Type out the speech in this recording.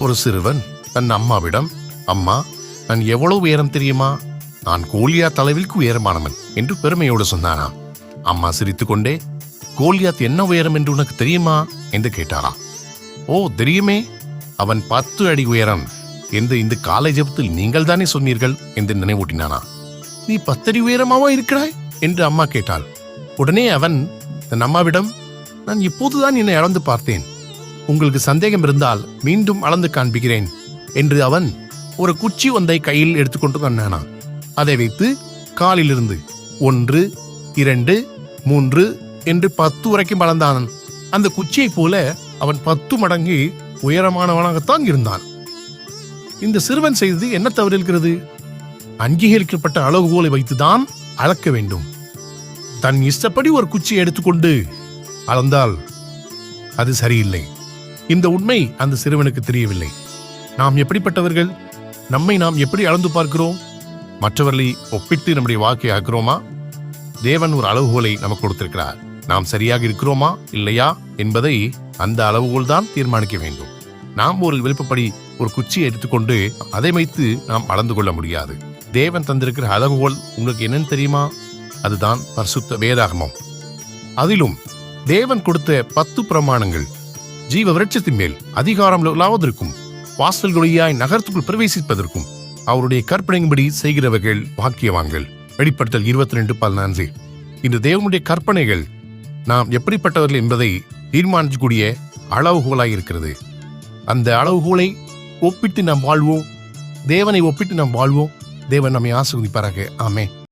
ஒரு சிறுவன் தன் அம்மாவிடம் அம்மா நான் எவ்வளவு உயரம் தெரியுமா? நான் கோலியாத் அளவிற்கு உயரமானவன் என்று பெருமையோடு சொன்னானாம் அம்மா சிரித்துக்கொண்டே கோலியாத் என்ன உயரம் என்று உனக்கு தெரியுமா? என்று கேட்டாராம். ஓ தெரியுமே. அவன் பத்து அடி உயரம். என்று இந்த காலை ஜெபத்தில் நீங்கள் தானே சொன்னீர்கள்? என்று நினைவூட்டினானா நீ பத்தடி உயரமாவா இருக்கிறாய்? என்று அம்மா கேட்டாள். உடனே அவன் தன் அம்மாவிடம் நான் இப்போதுதான் என்னை அளந்து பார்த்தேன். உங்களுக்கு சந்தேகம் இருந்தால் மீண்டும் அளந்து காண்பிக்கிறேன் என்று அவன் ஒரு குச்சி ஒன்றை கையில் எடுத்துக்கொண்டு வந்தானா அதை வைத்து காலிலிருந்து ஒன்று இரண்டு மூன்று என்று பத்து வரைக்கும் வளர்ந்தான் அந்த குச்சியைப் போல அவன் பத்து மடங்கு உயரமானவனாகத்தான் இருந்தான். இந்த சிறுவன் செய்தது என்ன தவறு இருக்கிறது அங்கீகரிக்கப்பட்ட அளவுகோலை வைத்துதான் அளக்க வேண்டும். தன் இஷ்டப்படி ஒரு குச்சியை எடுத்துக்கொண்டு அளந்தால் அது சரியில்லை. இந்த உண்மை அந்த சிறுவனுக்கு தெரியவில்லை. நாம் எப்படிப்பட்டவர்கள்? நம்மை நாம் எப்படி அளந்து பார்க்கிறோம்? மற்றவர்களை ஒப்பிட்டு நம்முடைய வாக்கை ஆக்குறோமா? தேவன் ஒரு அளவுகோலை நமக்கு கொடுத்திருக்கிறார். நாம் சரியாக இருக்கிறோமா? இல்லையா? என்பதை அந்த அளவுகோல் தான் தீர்மானிக்க வேண்டும். நாம் ஒரு விருப்பப்படி ஒரு குச்சியை எடுத்துக்கொண்டு அதை வைத்து நாம் அளந்து கொள்ள முடியாது. தேவன் தந்திருக்கிற அளவுகோல் உங்களுக்கு என்னன்னு தெரியுமா? அதுதான் பரிசுத்த வேதாகமம். அதிலும் தேவன் கொடுத்த பத்து பிரமாணங்கள். ஜீவ விருட்சத்தின் மேல் அதிகாரம் லாவதற்கும் வாசல்கொழியாய் நகரத்துக்குள் பிரவேசிப்பதற்கும் அவருடைய கற்பனையின்படி செய்கிறவர்கள் வாக்கியவான்கள் வெளிப்படுத்தல் இருபத்தி ரெண்டு பதினான்கு. இந்த தேவனுடைய கற்பனைகள் நாம் எப்படிப்பட்டவர்கள் என்பதை தீர்மானிக்கக்கூடிய அளவுகோலாய் இருக்கிறது. அந்த அளவுகோலை ஒப்பிட்டு நாம் வாழ்வோம். தேவனை ஒப்பிட்டு நாம் வாழ்வோம். தேவன் நம்மை ஆசிர்வதிப்பாராக. ஆமே